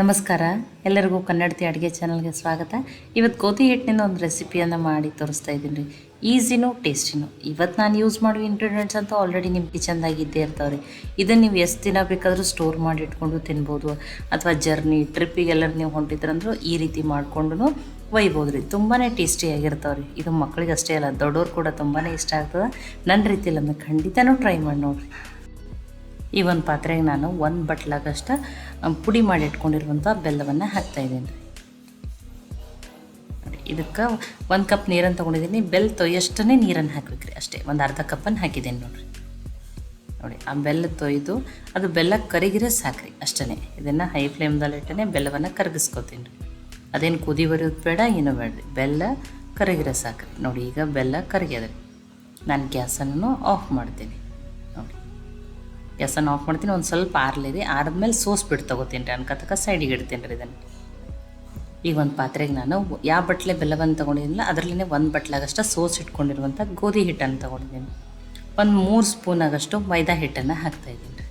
ನಮಸ್ಕಾರ. ಎಲ್ಲರಿಗೂ ಕನ್ನಡತಿ ಅಡುಗೆ ಚಾನಲ್ಗೆ ಸ್ವಾಗತ. ಇವತ್ತು ಗೋಧಿ ಹಿಟ್ಟಿನಿಂದ ಒಂದು ರೆಸಿಪಿಯನ್ನು ಮಾಡಿ ತೋರಿಸ್ತಾ ಇದ್ದೀನಿ. ರೀ ಈಸಿನೂ ಟೇಸ್ಟಿನೂ. ಇವತ್ತು ನಾನು ಯೂಸ್ ಮಾಡುವ ಇಂಗ್ರೀಡಿಯೆಂಟ್ಸ್ ಅಂತ ಆಲ್ರೆಡಿ ನಿಮ್ಮ ಕಿಚನ್ದಾಗ ಇದ್ದೇ ಇರ್ತಾವೆ ರೀ ಇದನ್ನು ನೀವು ಎಷ್ಟು ದಿನ ಬೇಕಾದರೂ ಸ್ಟೋರ್ ಮಾಡಿ ಇಟ್ಕೊಂಡು ತಿನ್ಬೋದು. ಅಥವಾ ಜರ್ನಿ ಟ್ರಿಪ್ಪಿಗೆಲ್ಲರೂ ನೀವು ಹೊಂಟಿದ್ರಂದ್ರೂ ಈ ರೀತಿ ಮಾಡಿಕೊಂಡು ಒಯ್ಬೋದು ರೀ. ತುಂಬಾ ಟೇಸ್ಟಿಯಾಗಿರ್ತಾವೆ ರೀ ಇದು ಮಕ್ಕಳಿಗೆ ಅಷ್ಟೇ ಅಲ್ಲ ದೊಡ್ಡವ್ರು ಕೂಡ ತುಂಬಾ ಇಷ್ಟ ಆಗ್ತದೆ. ನನ್ನ ರೀತಿಯಲ್ಲಿ ಖಂಡಿತನೂ ಟ್ರೈ ಮಾಡಿ ನೋಡಿರಿ. ಈ ಒಂದು ಪಾತ್ರೆಗೆ ನಾನು ಒಂದು ಬಟ್ಲಾಗಷ್ಟು ಪುಡಿ ಮಾಡಿ ಇಟ್ಕೊಂಡಿರುವಂಥ ಬೆಲ್ಲವನ್ನು ಹಾಕ್ತಾಯಿದ್ದೀನಿ ನೋಡಿ, ಇದಕ್ಕೆ ಒಂದು ಕಪ್ ನೀರನ್ನು ತೊಗೊಂಡಿದ್ದೀನಿ. ಬೆಲ್ಲ ತೊಯ್ಯಷ್ಟೇ ನೀರನ್ನು ಹಾಕ್ಬೇಕು ರೀ ಅಷ್ಟೇ, ಒಂದು ಅರ್ಧ ಕಪ್ಪನ್ನು ಹಾಕಿದ್ದೀನಿ ನೋಡಿರಿ. ನೋಡಿ, ಆ ಬೆಲ್ಲ ತೊಯ್ದು, ಅದು ಬೆಲ್ಲ ಕರಿಗಿರೆ ಸಾಕ್ರಿ ಅಷ್ಟೇ ಇದನ್ನು ಹೈ ಫ್ಲೇಮ್ದಲ್ಲಿಟ್ಟೇ ಬೆಲ್ಲವನ್ನು ಕರಗಿಸ್ಕೊತೀನಿ. ರೀ ಅದೇನು ಕುದಿ ಬರೋದು ಬೇಡ, ಏನೂ ಬೇಡ ರೀ ಬೆಲ್ಲ ಕರಗಿರೋ ಸಾಕ್ರಿ. ನೋಡಿ, ಈಗ ಬೆಲ್ಲ ಕರಗ್ಯದ ನಾನು ಗ್ಯಾಸನ್ನು ಆಫ್ ಮಾಡ್ತೀನಿ. ಗ್ಯಾಸನ್ನು ಆಫ್ ಮಾಡ್ತೀನಿ, ಒಂದು ಸ್ವಲ್ಪ ಆರ್ಲಿರಿ ಆರಿದ್ಮೇಲೆ ಸೋಸ್ಬಿಟ್ಟು ತೊಗೋತೀನಿ ರೀ ಅನ್ಕತಕ್ಕ ಸೈಡಿಗೆ ಇಡ್ತೀನಿ ರೀ ಇದನ್ನು. ಈಗ ಒಂದು ಪಾತ್ರೆಗೆ ನಾನು ಯಾವ ಬಟ್ಲೆ ಬೆಲ್ಲವನ್ನು ತೊಗೊಂಡಿದ್ದೀನಲ್ಲ ಅದರಲ್ಲೇ ಒಂದು ಬಟ್ಲಾಗಷ್ಟು ಸೋಸ್ ಇಟ್ಕೊಂಡಿರುವಂಥ ಗೋಧಿ ಹಿಟ್ಟನ್ನು ತೊಗೊಂಡಿದ್ದೀನಿ. ಒಂದು ಮೂರು ಸ್ಪೂನ್ ಆಗಷ್ಟು ಮೈದಾ ಹಿಟ್ಟನ್ನು ಹಾಕ್ತಾಯಿದ್ದೀನಿ ರೀ.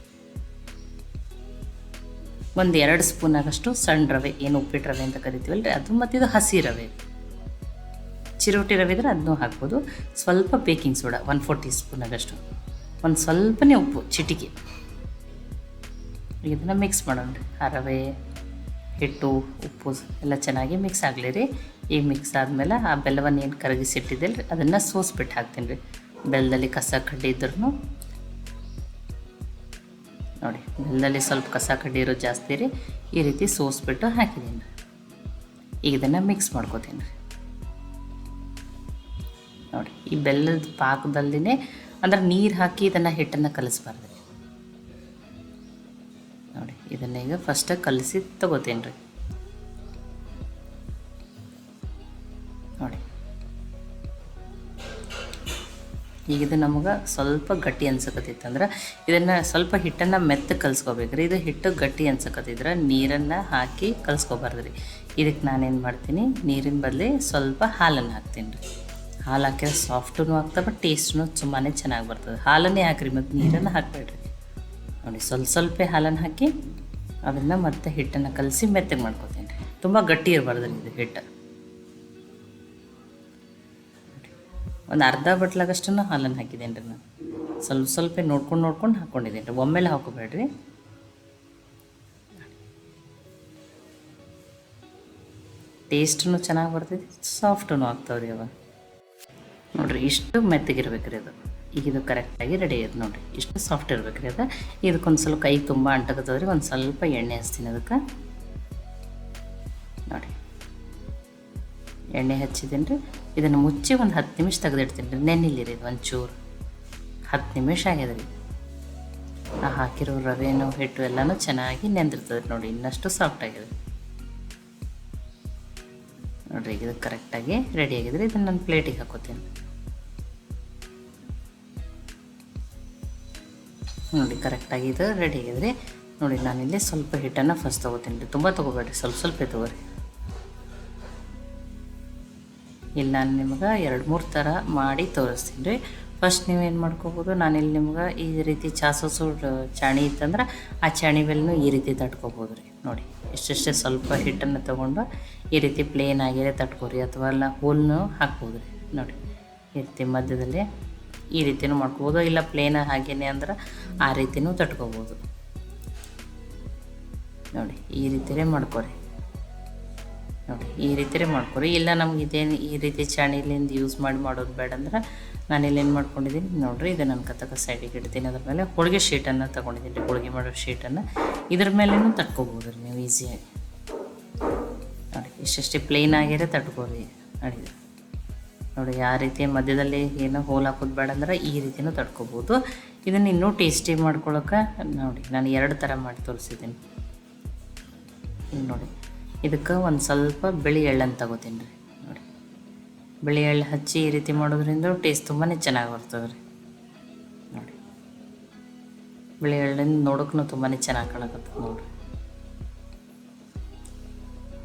ಒಂದು ಎರಡು ಸ್ಪೂನ್ ಆಗಷ್ಟು ಸಣ್ಣ ರವೆ, ಏನು ಉಪ್ಪಿಟ್ಟು ರವೆ ಅಂತ ಕರಿತೀವಲ್ಲ ರೀ ಅದು ಮತ್ತು ಇದು ಹಸಿ ರವೆ. ಚಿರೋಟಿ ರವೆ ಇದ್ರೆ ಅದನ್ನೂ ಹಾಕ್ಬೋದು. ಸ್ವಲ್ಪ baking soda one four teaspoon ಆಗಷ್ಟು ಒಂದು ಸ್ವಲ್ಪನೇ ಉಪ್ಪು, ಚಿಟಿಕೆ. ಇದನ್ನು ಮಿಕ್ಸ್ ಮಾಡೋಣ. ರೀ ರವೆ ಹಿಟ್ಟು, ಉಪ್ಪು ಎಲ್ಲ ಚೆನ್ನಾಗಿ ಮಿಕ್ಸ್ ಆಗಲಿ ರೀ. ಈಗ ಮಿಕ್ಸ್ ಆದಮೇಲೆ ಆ ಬೆಲ್ಲವನ್ನು ಏನು ಕರಗಿಸಿಟ್ಟಿದ್ದಿಲ್ಲ ರೀ ಅದನ್ನು ಸೋಸ್ಬಿಟ್ಟು ಹಾಕ್ತೀನಿ ರೀ. ಬೆಲ್ಲದಲ್ಲಿ ಕಸ ಕಡ್ಡಿ ಇದ್ರೂ ನೋಡಿ ಬೆಲ್ಲದಲ್ಲಿ ಸ್ವಲ್ಪ ಕಸ ಕಡ್ಡಿ ಇರೋದು ಜಾಸ್ತಿ ರೀ. ಈ ರೀತಿ ಸೋಸ್ಬಿಟ್ಟು ಹಾಕಿದ್ದೀನಿ. ಈಗ ಇದನ್ನು ಮಿಕ್ಸ್ ಮಾಡ್ಕೋತೀನಿ ರೀ. ನೋಡಿ, ಈ ಬೆಲ್ಲದ ಪಾಕದಲ್ಲಿನೇ ಅಂದ್ರೆ ನೀರು ಹಾಕಿ ಇದನ್ನು ಹಿಟ್ಟನ್ನು ಕಲಿಸ್ಬಾರ್ದು. ನೋಡಿ, ಇದನ್ನ ಈಗ ಫಸ್ಟ್ ಕಲಿಸಿ ತಗೋತೀನಿ ರೀ ನೋಡಿ. ಈಗ ಇದು ನಮಗೆ ಸ್ವಲ್ಪ ಗಟ್ಟಿ ಅನ್ಸಕತ್ತಿತ್ತು ಅಂದ್ರೆ ಇದನ್ನು ಸ್ವಲ್ಪ ಹಿಟ್ಟನ್ನು ಮೆತ್ತ ಕಲಿಸ್ಕೋಬೇಕು ರೀ ಇದು ಹಿಟ್ಟು ಗಟ್ಟಿ ಅನ್ಸಕತ್ತಿದ್ರೆ ನೀರನ್ನು ಹಾಕಿ ಕಲಿಸ್ಕೋಬಾರ್ದು ರೀ ಇದಕ್ಕೆ ನಾನೇನು ಮಾಡ್ತೀನಿ, ನೀರಿನ ಬದಲಿ ಸ್ವಲ್ಪ ಹಾಲನ್ನು ಹಾಕ್ತೀನಿ ರೀ ಹಾಲು ಹಾಕಿದ್ರೆ ಸಾಫ್ಟೂ ಆಗ್ತವೆ ಟೇಸ್ಟ್ನು ತುಂಬಾ ಚೆನ್ನಾಗಿ ಬರ್ತದೆ. ಹಾಲನ್ನೇ ಹಾಕಿರಿ, ಮತ್ತು ನೀರನ್ನು ಹಾಕಬೇಡ್ರಿ. ನೋಡಿ, ಸ್ವಲ್ಪ ಸ್ವಲ್ಪ ಹಾಲನ್ನು ಹಾಕಿ ಅದನ್ನು ಮತ್ತೆ ಹಿಟ್ಟನ್ನು ಕಲಸಿ ಮೆತ್ತಗೆ ಮಾಡ್ಕೊತೀನಿ. ರೀ ತುಂಬ ಗಟ್ಟಿ ಇರಬಾರ್ದು ಇದು ಹಿಟ್ಟು. ಒಂದು ಅರ್ಧ ಬಟ್ಲಾಗಷ್ಟನ್ನು ಹಾಲನ್ನು ಹಾಕಿದ್ದೇನೆ ರೀ ನಾನು. ಸ್ವಲ್ಪ ಸ್ವಲ್ಪ ನೋಡ್ಕೊಂಡು ನೋಡ್ಕೊಂಡು ಹಾಕ್ಕೊಂಡಿದ್ದೀನಿ ರೀ. ಒಮ್ಮೆಲೆ ಹಾಕೋಬೇಡ್ರಿ. ಟೇಸ್ಟೂ ಚೆನ್ನಾಗಿ ಬರ್ತೈತಿ ಸಾಫ್ಟೂ ಆಗ್ತಾವ್ರಿ ಅವಾಗ. ಅವ ನೋಡಿರಿ, ಇಷ್ಟು ಮೆತ್ತಗಿರ್ಬೇಕ್ರಿ ಅದು. ಈಗ ಇದು ಕರೆಕ್ಟಾಗಿ ರೆಡಿ ಆಯ್ತು ನೋಡಿರಿ. ಇಷ್ಟು ಸಾಫ್ಟ್ ಇರ್ಬೇಕ್ರಿ ಅದು. ಇದಕ್ಕೊಂದು ಸ್ವಲ್ಪ ಕೈ ತುಂಬ ಅಂಟಕತ್ತದ್ರಿ, ಒಂದು ಸ್ವಲ್ಪ ಎಣ್ಣೆ ಹಚ್ತೀನಿ ಅದಕ್ಕೆ. ನೋಡಿ ಎಣ್ಣೆ ಹಚ್ಚಿದ್ದೀನಿ ರೀ ಇದನ್ನು ಮುಚ್ಚಿ ಒಂದು ಹತ್ತು ನಿಮಿಷ ತೆಗೆದಿಡ್ತೀನಿ ರೀ ನೆನಿಲಿ ರೀ ಇದು ಒಂಚೂರು. ಹತ್ತು ನಿಮಿಷ ಆಗ್ಯದ ರೀ ಆ ಹಾಕಿರೋ ರವೆನೋ ಹಿಟ್ಟು ಎಲ್ಲನೂ ಚೆನ್ನಾಗಿ ನೆಂದಿರ್ತದೆ ನೋಡಿ ಇನ್ನಷ್ಟು ಸಾಫ್ಟ್ ಆಗಿದೆ. ನೋಡಿರಿ, ಇದು ಕರೆಕ್ಟಾಗಿ ರೆಡಿ ಆಗಿದ್ರೆ ಇದನ್ನು ನಾನು ಪ್ಲೇಟಿಗೆ ಹಾಕೋತೀನಿ. ನೋಡಿ ಕರೆಕ್ಟಾಗಿ ಇದು ರೆಡಿ ಆಗಿದ್ರೆ, ನೋಡಿ, ನಾನಿಲ್ಲಿ ಸ್ವಲ್ಪ ಹಿಟ್ಟನ್ನು ಫಸ್ಟ್ ತೊಗೋತೀನಿ ರೀ. ತುಂಬ ತೊಗೋಬೇಡ್ರಿ, ಸ್ವಲ್ಪ ಸ್ವಲ್ಪ ತೊಗೋರಿ. ಇಲ್ಲಿ ನಾನು ನಿಮ್ಗೆ ಎರಡು ಮೂರು ಥರ ಮಾಡಿ ತೋರಿಸ್ತೀನಿ ರೀ. ಫಸ್ಟ್ ನೀವೇನು ಮಾಡ್ಕೋಬೋದು, ನಾನಿಲ್ಲಿ ನಿಮ್ಗೆ ಈ ರೀತಿ ಚಾಸೋಸು ಚಾಣಿ ಇತ್ತಂದ್ರೆ ಆ ಚಾಣಿ ಮೇಲೂ ಈ ರೀತಿ ತಟ್ಕೋಬೋದು ರೀ. ನೋಡಿ ಇಷ್ಟಿಷ್ಟೇ ಸ್ವಲ್ಪ ಹಿಟ್ಟನ್ನು ತೊಗೊಂಡು ಈ ರೀತಿ ಪ್ಲೇನ್ ಆಗಿದೆ ತಟ್ಕೋರಿ ಅಥವಾ ಅಲ್ಲ ಹೋಲ್ನು ಹಾಕ್ಬೋದು ರೀ ನೋಡಿ, ಈ ರೀತಿ ಮಧ್ಯದಲ್ಲಿ ಈ ರೀತಿಯೂ ಮಾಡ್ಕೋಬೋದು ಇಲ್ಲ ಪ್ಲೇನ್ ಹಾಗೇನೆ ಅಂದ್ರೆ ಆ ರೀತಿಯೂ ತಟ್ಕೋಬೋದು ನೋಡಿ, ಈ ರೀತಿಯೇ ಮಾಡ್ಕೊರಿ ನೋಡಿ ಈ ರೀತಿಯೇ ಮಾಡ್ಕೊರಿ ಇಲ್ಲ ನಮ್ಗೆ ಇದೇನು ಈ ರೀತಿ ಚಾಣಿಲಿಂದ ಯೂಸ್ ಮಾಡಿ ಮಾಡೋದು ಬೇಡ ಅಂದ್ರೆ ನಾನು ಇಲ್ಲೇನು ಮಾಡ್ಕೊಂಡಿದ್ದೀನಿ ನೋಡಿರಿ, ಇದು ನನ್ನ ಕತ್ತಕ ಸೈಡಿಗೆ ಇಡ್ತೀನಿ. ಅದ್ರ ಮೇಲೆ ಹೋಳಿಗೆ ಶೀಟನ್ನು ತೊಗೊಂಡಿದ್ದೀನಿ ಹೋಳಿಗೆ ಮಾಡೋ ಶೀಟನ್ನು. ಇದ್ರ ಮೇಲೇನು ತಟ್ಕೋಬೋದು ರೀ ನೀವು ಈಸಿಯಾಗಿ ನೋಡಿ, ಇಷ್ಟೆಷ್ಟೇ ಪ್ಲೇನ್ ಆಗಿರೋ ತಟ್ಕೋರಿ ನೋಡಿ ನೋಡಿ ಯಾವ ರೀತಿ ಮಧ್ಯದಲ್ಲಿ ಏನೋ ಹೋಲ್ ಹಾಕೋದು ಬೇಡ ಅಂದ್ರೆ ಈ ರೀತಿಯೂ ತಡ್ಕೋಬೋದು ಇದನ್ನು ಇನ್ನೂ ಟೇಸ್ಟಿ ಮಾಡ್ಕೊಳಕ್ಕೆ, ನೋಡಿ, ನಾನು ಎರಡು ಥರ ಮಾಡಿ ತೋರಿಸಿದ್ದೀನಿ. ನೋಡಿ. ಇದಕ್ಕೆ ಒಂದು ಸ್ವಲ್ಪ ಬಿಳಿ ಎಳ್ಳನ್ನು ತಗೋತೀನಿ ರೀ, ನೋಡಿ. ಬಿಳಿ ಎಳ್ಳು ಹಚ್ಚಿ ಈ ರೀತಿ ಮಾಡೋದ್ರಿಂದ ಟೇಸ್ಟ್ ತುಂಬಾ ಚೆನ್ನಾಗಿ ಬರ್ತದೆ ರೀ ನೋಡಿ. ಬಿಳಿ ಎಳ್ಳಿಂದ ನೋಡೋಕ್ಕೂ ತುಂಬಾ ಚೆನ್ನಾಗಿ ಕಾಣಕತ್ತದ ನೋಡಿರಿ.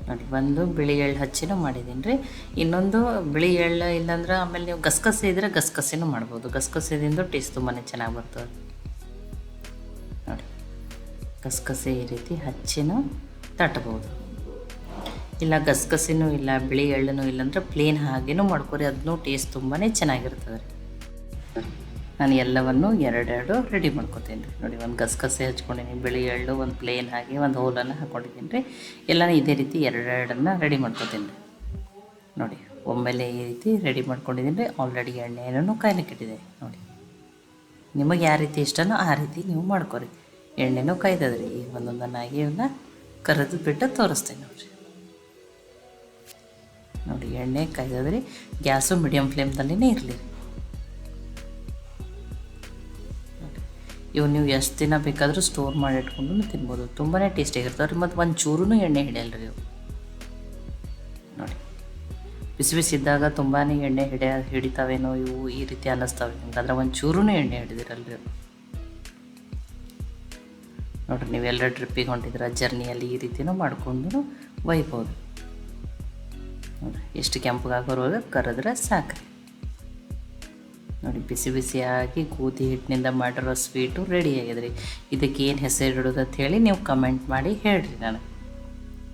ನೋಡಿ ಒಂದು ಬಿಳಿ ಎಳ್ಳು ಹಚ್ಚಿನೂ ಮಾಡಿದ್ದೀನಿ ರೀ. ಇನ್ನೊಂದು ಬಿಳಿ ಎಳ್ಳು ಇಲ್ಲಾಂದ್ರೆ ಆಮೇಲೆ ನೀವು ಗಸಗಸೆ ಇದ್ರೆ ಗಸಗಸೆನೂ ಮಾಡ್ಬೋದು. ಗಸಗಸೆದಿಂದ ಟೇಸ್ಟ್ ತುಂಬಾ ಚೆನ್ನಾಗಿ ಬರ್ತದೆ ನೋಡಿ ಗಸಗಸೆ ಈ ರೀತಿ ಹಚ್ಚಿನೂ ತಟ್ಟಬೋದು ಇಲ್ಲ ಗಸಗಸೆನೂ ಇಲ್ಲ, ಬಿಳಿ ಎಳ್ಳನೂ ಇಲ್ಲಾಂದ್ರೆ ಪ್ಲೇನ್ ಹಾಗೇನೂ ಮಾಡ್ಕೊರಿ. ಅದನ್ನೂ ಟೇಸ್ಟ್ ತುಂಬಾ ಚೆನ್ನಾಗಿರ್ತದೆ ರೀ ನಾನು ಎಲ್ಲವನ್ನು ಎರಡೆರಡು ರೆಡಿ ಮಾಡ್ಕೊತೀನಿ ರೀ. ನೋಡಿ, ಒಂದು ಗಸಗಸೆ ಹಚ್ಕೊಂಡಿನಿ, ಬಿಳಿ ಎಳ್ಳು, ಒಂದು ಪ್ಲೇನ್ ಹಾಗೆ ಒಂದು ಹೋಲನ್ನು ಹಾಕ್ಕೊಂಡಿದ್ದೀನಿ ರೀ. ಎಲ್ಲನೂ ಇದೇ ರೀತಿ ಎರಡೆರಡನ್ನು ರೆಡಿ ಮಾಡ್ಕೊತೀನಿ ರೀ. ನೋಡಿ, ಒಮ್ಮೆಲೆ ಈ ರೀತಿ ರೆಡಿ ಮಾಡ್ಕೊಂಡಿದ್ದೀನಿ ರೀ. ಆಲ್ರೆಡಿ ಎಣ್ಣೆಯನ್ನು ಕಾಯ್ಲಿಕ್ಕೆ ಇಟ್ಟಿದೆ ನೋಡಿ, ನಿಮಗೆ ಯಾವ ರೀತಿ ಇಷ್ಟನೋ ಆ ರೀತಿ ನೀವು ಮಾಡ್ಕೊರಿ. ಎಣ್ಣೆನೂ ಕಾಯ್ದದ್ರಿ ಈಗ ಒಂದೊಂದನ್ನಾಗಿ ಇವನ್ನ ಕರೆದು ಬಿಟ್ಟು ತೋರಿಸ್ತೇನೆ ನೋಡಿರಿ. ನೋಡಿ, ಎಣ್ಣೆ ಕಾಯ್ದದ್ರಿ ಗ್ಯಾಸು ಮೀಡಿಯಮ್ ಫ್ಲೇಮ್ದಲ್ಲೇ ಇರಲಿ. ಇವು ನೀವು ಎಷ್ಟು ದಿನ ಬೇಕಾದರೂ ಸ್ಟೋರ್ ಮಾಡಿ ಇಟ್ಕೊಂಡು ತಿನ್ಬೋದು. ತುಂಬಾ ಟೇಸ್ಟಿಯಾಗಿರ್ತಾವೆ ರೀ ಮತ್ತು ಒಂದು ಚೂರೂ ಎಣ್ಣೆ ಹಿಡಿಯಲ್ಲ ರೀ ಇವು ನೋಡಿ, ಬಿಸಿ ಬಿಸಿ ಇದ್ದಾಗ ತುಂಬಾ ಎಣ್ಣೆ ಹಿಡಿಯ, ಹಿಡಿತಾವೇನೋ ಇವು ಈ ರೀತಿ ಅನ್ನಿಸ್ತಾವೆ. ನಿಮ್ಗೆ ಒಂದು ಚೂರೂ ಎಣ್ಣೆ ಹಿಡಿದಿರಲ್ರಿ ನೋಡಿರಿ ನೀವೆಲ್ಲ ಟ್ರಿಪ್ಪಿಗೆ ಹೊಂಟಿದ್ರೆ ಜರ್ನಿಯಲ್ಲಿ ಈ ರೀತಿನೂ ಮಾಡ್ಕೊಂಡು ಒಯ್ಬೋದು ಎಷ್ಟು ಕೆಂಪಗಾಗೋರುವಾಗ ಕರೆದ್ರೆ ಸಾಕು ನೋಡಿ, ಬಿಸಿ ಬಿಸಿಯಾಗಿ ಗೋಧಿ ಹಿಟ್ಟಿನಿಂದ ಮಾಡಿರೋ ಸ್ವೀಟು ರೆಡಿ ಆಗಿದೆ ರೀ ಇದಕ್ಕೆ ಏನು ಹೆಸರು ಇಡೋದು ಅಂತ ಹೇಳಿ ನೀವು ಕಮೆಂಟ್ ಮಾಡಿ ಹೇಳ್ರಿ ನನಗೆ.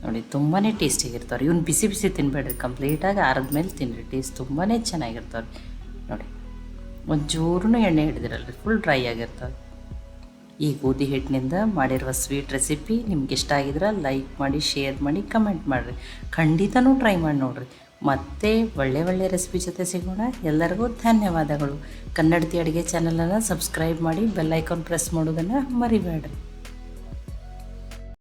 ನೋಡಿ ತುಂಬಾ ಟೇಸ್ಟಿಯಾಗಿರ್ತಾವೆ ರೀ ಇವ್ನು ಬಿಸಿ ಬಿಸಿ ತಿನ್ಬೇಡ್ರಿ. ಕಂಪ್ಲೀಟಾಗಿ ಆರದ ಮೇಲೆ ತಿನ್ನಿರಿ ಟೇಸ್ಟ್ ತುಂಬಾ ಚೆನ್ನಾಗಿರ್ತಾವೆ ರೀ ನೋಡಿ ಒಂಚೂರು ಎಣ್ಣೆ ಹಿಡಿದಿರಲ್ಲ ರೀ ಫುಲ್ ಡ್ರೈ ಆಗಿರ್ತಾವೆ ಈ ಗೋಧಿ ಹಿಟ್ಟಿನಿಂದ ಮಾಡಿರುವ ಸ್ವೀಟ್ ರೆಸಿಪಿ ನಿಮ್ಗೆ ಇಷ್ಟ ಆಗಿದ್ರೆ ಲೈಕ್ ಮಾಡಿ ಶೇರ್ ಮಾಡಿ ಕಮೆಂಟ್ ಮಾಡಿರಿ. ಖಂಡಿತನೂ ಟ್ರೈ ಮಾಡಿ ನೋಡಿರಿ. ಮತ್ತೆ ಒಳ್ಳೆ ಒಳ್ಳೆ ರೆಸಿಪಿ ಜೊತೆ ಸಿಗೋಣ. ಎಲ್ಲರಿಗೂ ಧನ್ಯವಾದಗಳು. ಕನ್ನಡತಿ ಅಡುಗೆ ಚಾನಲನ್ನು ಸಬ್ಸ್ಕ್ರೈಬ್ ಮಾಡಿ ಬೆಲ್ ಐಕಾನ್ ಪ್ರೆಸ್ ಮಾಡೋದನ್ನು ಮರಿಬೇಡ್ರಿ.